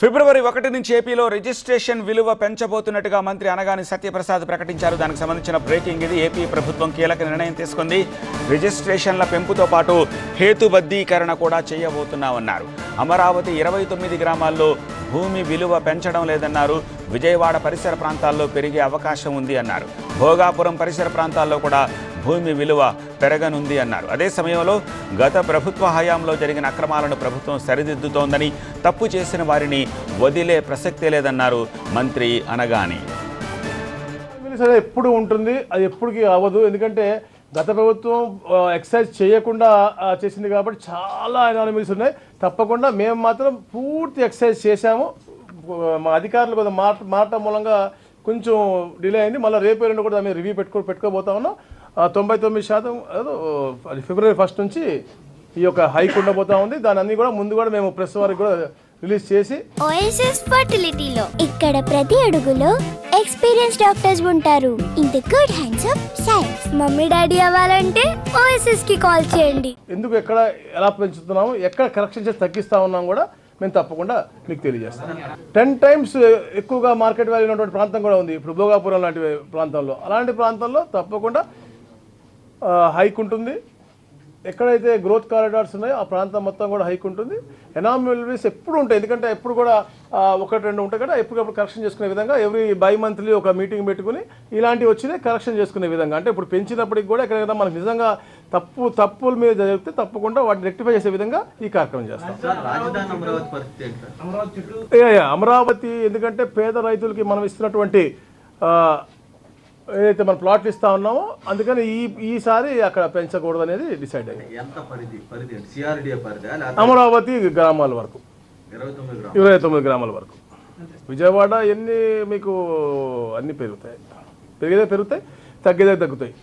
ఫిబ్రవరి ఒకటి నుంచి ఏపీలో రిజిస్ట్రేషన్ విలువ పెంచబోతున్నట్టుగా మంత్రి అనగాని సత్యప్రసాద్ ప్రకటించారు. దానికి సంబంధించిన బ్రేకింగ్ ఇది. ఏపీ ప్రభుత్వం కీలక నిర్ణయం తీసుకుంది. రిజిస్ట్రేషన్ల పెంపుతో పాటు హేతుబద్ధీకరణ కూడా చేయబోతున్నామన్నారు. అమరావతి ఇరవై తొమ్మిది గ్రామాల్లో భూమి విలువ పెంచడం లేదన్నారు. విజయవాడ పరిసర ప్రాంతాల్లో పెరిగే అవకాశం ఉంది అన్నారు. భోగాపురం పరిసర ప్రాంతాల్లో కూడా భూమి విలువ పెరగనుంది అన్నారు. అదే సమయంలో గత ప్రభుత్వ హయాంలో జరిగిన అక్రమాలను ప్రభుత్వం సరిదిద్దుతోందని తప్పు చేసిన వారిని వదిలే ప్రసక్తే లేదన్నారు మంత్రి అనగాని. సరే ఎప్పుడు ఉంటుంది? అది ఎప్పటికీ అవ్వదు. ఎందుకంటే గత ప్రభుత్వం ఎక్సైజ్ చేయకుండా చేసింది కాబట్టి చాలా ఎనానమీస్ ఉన్నాయి తప్పకుండా మేము మాత్రం పూర్తి ఎక్సైజ్ చేశాము. మా అధికారులు కొంత మాట మాట మూలంగా కొంచెం డిలే అయింది. మళ్ళీ రేపు ఎల్లుండి కూడా మేము రివ్యూ పెట్టుకో పెట్టుకోబోతా ఉన్నాం. తొంభై తొమ్మిది శాతం ఫిబ్రవరి ఫస్ట్ నుంచి ఈ యొక్క హైక్ ఉండబోతా ఉంది. దాని అన్ని కూడా ముందు కూడా మేము ప్రెస్ వారికి కూడా రిలీజ్ చేసి ఓఎస్ఎస్ ఫర్టిలిటీలో ఇక్కడ ప్రతి అడుగులో ఎక్స్పీరియన్స్ డాక్టర్స్ ఉంటారు. In the good hands of science mummy daddy అవ్వాలంటే ఓఎస్ఎస్కి కాల్ చేయండి. ఎందుకు ఎక్కడ ఎలా పెంచుతున్నాము ఎక్కడ కరెక్షన్ చేసి తగ్గిస్తా ఉన్నాం కూడా మేము తప్పకుండా మీకు తెలియజేస్తాం. టెన్ టైమ్స్ ఎక్కువగా మార్కెట్ వాల్యూ ఉన్నటువంటి ప్రాంతం కూడా ఉంది. ఇప్పుడు భోగాపురం లాంటి ప్రాంతంలో. అలాంటి ప్రాంతంలో తప్పకుండా హైక్ ఉంటుంది. ఎక్కడైతే గ్రోత్ కారిడార్స్ ఉన్నాయో ఆ ప్రాంతం మొత్తం కూడా హైక్ ఉంటుంది. ఎనామిలీస్ ఎప్పుడు ఉంటాయి. ఎందుకంటే ఎప్పుడు కూడా ఒకటి రెండు ఉంటాయి కదా ఎప్పటికప్పుడు కరెక్షన్ చేసుకునే విధంగా ఎవ్రీ బై మంత్లీ ఒక మీటింగ్ పెట్టుకుని ఇలాంటివి వచ్చినాయి కరెక్షన్ చేసుకునే విధంగా. అంటే ఇప్పుడు పెంచినప్పటికి కూడా ఎక్కడైనా మనకు నిజంగా తప్పు తప్పుల మీద జరిగితే తప్పకుండా వాటిని రెక్టిఫై చేసే విధంగా ఈ కార్యక్రమం చేస్తాం. సార్ రాజధాని అమరావతి ఎందుకంటే పేద రైతులకి మనం ఇస్తున్నటువంటి ఆ, ఏదైతే మనం ప్లాట్లు ఇస్తా ఉన్నామో అందుకని ఈ ఈసారి అక్కడ పెంచకూడదు అనేది డిసైడ్ అయ్యింది ఎంత పరిధి పరిధి ఏంటి సిఆర్డిఏ పరిధి అమరావతి గ్రామాల వరకు. ఇరవై తొమ్మిది గ్రామాల. వరకు. విజయవాడ ఎన్ని మీకు అన్ని పెరుగుతాయి. పెరిగేదే పెరుగుతాయి తగ్గేదే తగ్గుతాయి.